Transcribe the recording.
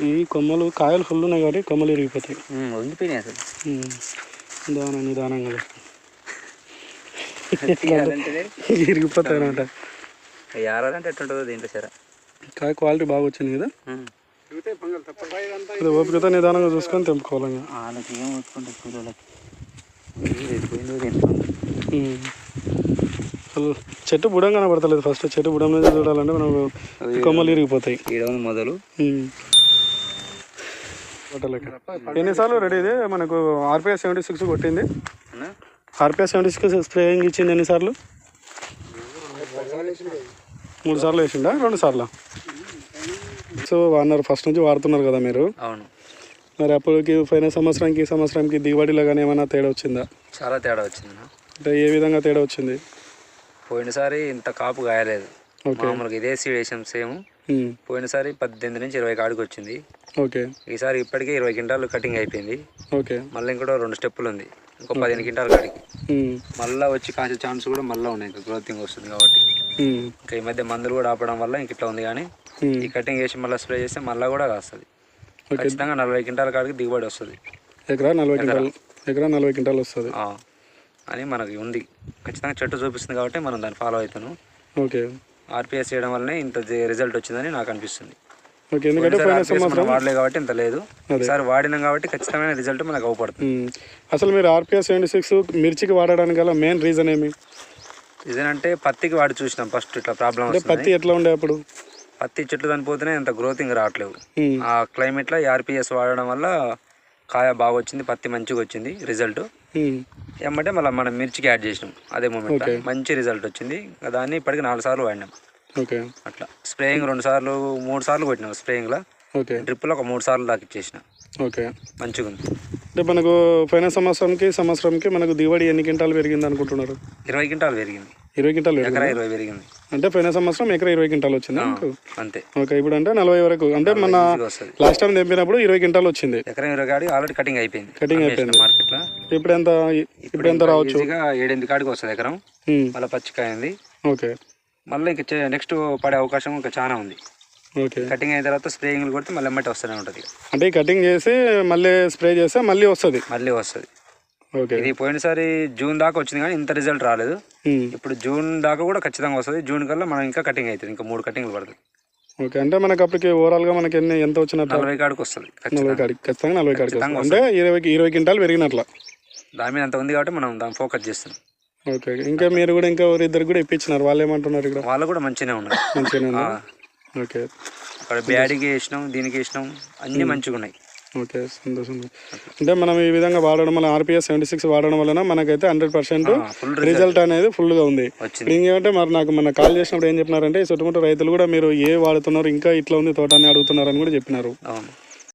ఈ కొమ్మలు కాయలు ఫుల్ ఉన్నాయి కాబట్టి కొమ్మలు ఇరిగిపోతాయి. ఉమ్, వంగిపోయినాయి అసలు. ఉమ్. నిదానం నిదానంగా ఇరిగిపోతాయి అనమాట యారాలంటే ఎట్టుంటుందో దీంట్లో సరే. కాయ క్వాలిటీ బాగా వచ్చింది కదా? ఓపికతో నిదానంగా చూసుకొని తెంపుకోవాలి. వాళ్ళకి ఏం వచ్చుకుంటే కూలీలకి. అసలు చెట్టు బుడం కనబడతలేదు ఫస్ట్ చెట్టు బుడం నుంచి చూడాలంటే మనం కొమ్మలు ఇరిగిపోతాయి. మొదలు. ఎన్నిసార్లు రెడీ ఇది? మనకు ఆర్పిఎస్ సెవెంటీ సిక్స్ కొట్టింది? ఆర్పిఎస్ సెవెంటీ సిక్స్ స్ప్రేయింగ్ ఇచ్చింది ఎన్నిసార్లు మూడు సార్లు వేసిండా? రెండు సార్లు? సో అన్నారు ఫస్ట్ నుంచి వాడుతున్నారు కదా మీరు. అవును. మరి అప్పటికి పోయిన సంవత్సరానికి ఈ సంవత్సరానికి దిగుబడిలో కానీ ఏమైనా తేడా వచ్చిందా? చాలా తేడా వచ్చింది. అంటే ఏ విధంగా తేడా వచ్చింది? పోయినసారి ఇంత కాపు గాయలేదు ఓకే. మామూలుగా ఇదే సీడ్ వేసాం సేమ్. పోయినసారి పద్దెనిమిది నుంచి ఇరవై కాడికి వచ్చింది. ఓకే. ఈసారి ఇప్పటికే ఇరవై క్వింటాలు కటింగ్ అయిపోయింది. ఓకే. మళ్ళీ ఇంకోటి రెండు స్టెప్పులు ఉంది. ఇంకో పదిహేను క్వింటాలు కాడికి. మళ్ళీ వచ్చి కాసే ఛాన్స్ కూడా మళ్ళీ ఉన్నాయి. ఇంకా గ్రోతింగ్ వస్తుంది కాబట్టి. ఇంకా ఈ మధ్య మందులు కూడా ఆపడం వల్ల ఇంక ఇట్లా ఉంది కానీ. ఈ కటింగ్ వేసి మళ్ళీ స్ప్రే చేస్తే మళ్ళీ కూడా కాస్తుంది. ఖచ్చితంగా నలభై క్వింటాల కాడికి దిగుబడి వస్తుంది. ఎకరా నలభై క్వింటాలు ఎకరా నలభై క్వింటాలు వస్తుంది. అని మనకి ఉంది. ఖచ్చితంగా చెట్టు చూపిస్తుంది కాబట్టి మనం దాన్ని ఫాలో అవుతాను ఓకే. ఆర్పిఎస్ చేయడం వల్లనే ఇంత రిజల్ట్ వచ్చిందని నాకు అనిపిస్తుంది ఓకే ఎందుకంటే పోయినసారి పోయిన RPS మనం సంవత్సరం వాడలే కాబట్టి ఇంత లేదు. ఈసారి వాడినాం కాబట్టి ఖచ్చితమైన రిజల్ట్ మనకు అవపడుతుంది. అసలు మీరు ఆర్పిఎస్ సెవెంటీ సిక్స్ మిర్చికి వాడడానికి గల మెయిన్ రీజన్ ఏమి ఇదేనంటే పత్తికి వాడి చూసినాం ఫస్ట్ ఇట్లా ప్రాబ్లం అంటే పత్తి ఎట్లా ఉండే అప్పుడు పత్తి చెట్లు చనిపోతేనే ఇంత గ్రోతింగ్ రావట్లేవు ఉమ్. ఆ క్లైమేట్లో ఆర్పిఎస్ వాడడం వల్ల కాయ బాగా వచ్చింది పత్తి మంచిగా వచ్చింది రిజల్ట్. ఏమంటే మళ్ళీ మనం మిర్చికి యాడ్ చేసినాం. అదే మూమెంట్. మంచి రిజల్ట్ వచ్చింది. దాన్ని ఇప్పటికి నాలుగు సార్లు వాడినాం. ఓకే అట్లా. స్ప్రేయింగ్ రెండు సార్లు మూడు సార్లు కొట్టినాం స్ప్రేయింగ్లో. ఓకే డ్రిప్లో ఒక మూడు సార్లు దాకా ఇచ్చేసిన. ఓకే మంచిగా ఉంది. అంటే మనకు పోయిన సంవత్సరంకి సంవత్సరంకి మనకు దిగుబడి ఎన్ని క్వింటాలు పెరిగింది అనుకుంటున్నారు? ఇరవై క్వింటాలు పెరిగింది. ఇరవై క్వింటాలు ఎకరా ఇరవై పెరిగింది. అంటే పోయిన సంవత్సరం ఎకరా ఇరవై క్వింటాలు వచ్చింది అంతే. ఓకే ఇప్పుడు అంటే నలభై వరకు. అంటే మన లాస్ట్ టైం తెంపినప్పుడు ఇరవై క్వింటాలు వచ్చింది. ఎకరా ఇరవై ఆల్రెడీ కటింగ్ అయిపోయింది. Cutting అయిపోయింది. మార్కెట్లో ఇప్పుడు ఎంత ఇప్పుడు ఎంత రావచ్చు? ఏడెనిమిది కాడికి వస్తుంది ఎకరం. మళ్ళీ పచ్చికాయ ఉంది ఓకే. మళ్ళీ ఇంకా నెక్స్ట్ పడే అవకాశం ఇంకా చాలా ఉంది. ఓకే. కటింగ్ అయిన తర్వాత స్ప్రేయింగ్లు కొడితే మళ్ళీ ఎమ్మటి వస్తూనే ఉంటుంది. అంటే కటింగ్ చేసి మళ్ళీ స్ప్రే చేస్తే మళ్ళీ వస్తుంది? మళ్ళీ వస్తుంది. ఓకే. ఇది పోయినసారి జూన్ దాకా వచ్చింది కానీ ఇంత రిజల్ట్ రాలేదు. ఇప్పుడు జూన్ దాకా కూడా ఖచ్చితంగా వస్తుంది. జూన్ కల్లా మనం ఇంకా కటింగ్ అవుతుంది ఇంకా మూడు కటింగ్లు పడుతుంది ఓకే. అంటే మనకి అప్పటికి ఓవరాల్గా మనకి ఎన్ని ఎంత వచ్చినట్టు? నలభై కాడికి వస్తుంది నలభై కాడికి ఖచ్చితంగా నలభై కాడికి వస్తుంది. అంటే ఇరవై ఇరవై క్వింటాలు పెరిగినట్ల? దాని మీద అంత ఉంది కాబట్టి మనం దాన్ని ఫోకస్ చేస్తున్నాం. ఓకే ఇంకా మీరు కూడా ఇంకా ఇద్దరు కూడా ఇప్పించినారు. వాళ్ళు ఏమంటున్నారు ఇక్కడ? వాళ్ళు కూడా మంచిగానే ఉన్నాయి మంచిగానే ఓకే అక్కడ బ్యాడీకి వేసినాం దీనికి వేసినాం అన్నీ మంచిగా ఉన్నాయి. ఓకే సంతోషం. అంటే మనం ఈ విధంగా వాడడం వల్ల ఆర్పిఎస్ సెవెంటీ సిక్స్ వాడడం వలన మనకైతే హండ్రెడ్ పర్సెంట్ రిజల్ట్ అనేది ఫుల్గా ఉంది. ఇంకేమంటే మరి నాకు మన కాల్ చేసినప్పుడు ఏం చెప్పినారంటే ఈ చుట్టుముట్టు రైతులు కూడా మీరు ఏ వాడుతున్నారు ఇంకా ఇట్లా ఉంది తోట అని అడుగుతున్నారు అని కూడా చెప్పినారు. అవును.